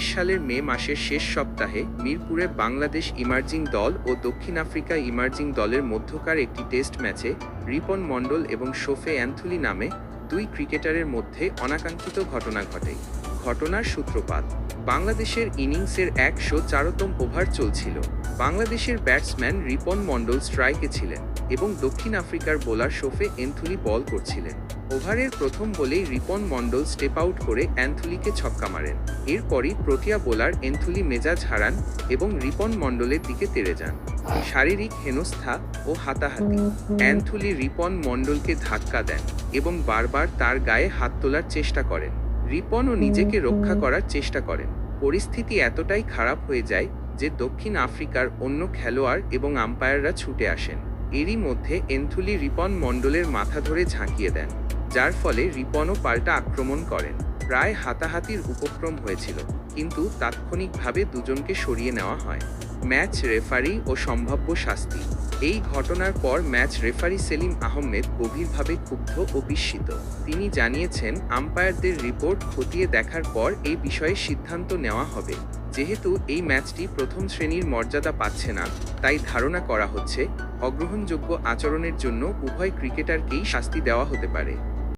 সালের মে মাসের শেষ সপ্তাহে মিরপুরে বাংলাদেশ ইমার্জিং দল ও দক্ষিণ আফ্রিকা ইমার্জিং দলের মধ্যকার একটি টেস্ট ম্যাচে রিপন মণ্ডল এবং শোফে অ্যান্থুলি নামে দুই ক্রিকেটারের মধ্যে অনাকাঙ্ক্ষিত ঘটনা ঘটে। ঘটনার সূত্রপাত, বাংলাদেশের ইনিংসের একশো চারতম ওভার চলছিল। বাংলাদেশের ব্যাটসম্যান রিপন মণ্ডল স্ট্রাইকে ছিলেন এবং দক্ষিণ আফ্রিকার বোলার শোফে এন্থুলি বল করছিলেন। ওভারের প্রথম বলেই রিপন মণ্ডল স্টেপ আউট করে অ্যান্থুলিকে ছক্কা মারেন। এরপরই প্রোটিয়া বোলার এন্থুলি মেজাজ হারান এবং রিপন মণ্ডলের দিকে তেড়ে যান। শারীরিক হেনস্থা ও হাতাহাতি। অ্যান্থুলি রিপন মণ্ডলকে ধাক্কা দেন এবং বারবার তার গায়ে হাত তোলার চেষ্টা করেন। রিপনও নিজেকে রক্ষা করার চেষ্টা করেন। পরিস্থিতি এতটাই খারাপ হয়ে যায় যে দক্ষিণ আফ্রিকার অন্য খেলোয়াড় এবং আম্পায়াররা ছুটে আসেন। এরই মধ্যে এন্থুলি রিপন মণ্ডলের মাথা ধরে ঝাঁকিয়ে দেন। যার ফলে রিপনও পাল্টা আক্রমণ করেন। প্রায় হাতাহাতির উপক্রম হয়েছিল, কিন্তু তাৎক্ষণিকভাবে দুজনকে সরিয়ে নেওয়া হয়। ম্যাচ রেফারি ও সম্ভাব্য শাস্তি। এই ঘটনার পর ম্যাচ রেফারি সেলিম আহমেদ গভীরভাবে ক্ষুব্ধ ও বিস্মিত। তিনি জানিয়েছেন, আম্পায়ারদের রিপোর্ট খতিয়ে দেখার পর এই বিষয়ে সিদ্ধান্ত নেওয়া হবে। যেহেতু এই ম্যাচটি প্রথম শ্রেণির মর্যাদা পাচ্ছে না, তাই ধারণা করা হচ্ছে, অগ্রহণযোগ্য আচরণের জন্য উভয় ক্রিকেটারকেই শাস্তি দেওয়া হতে পারে।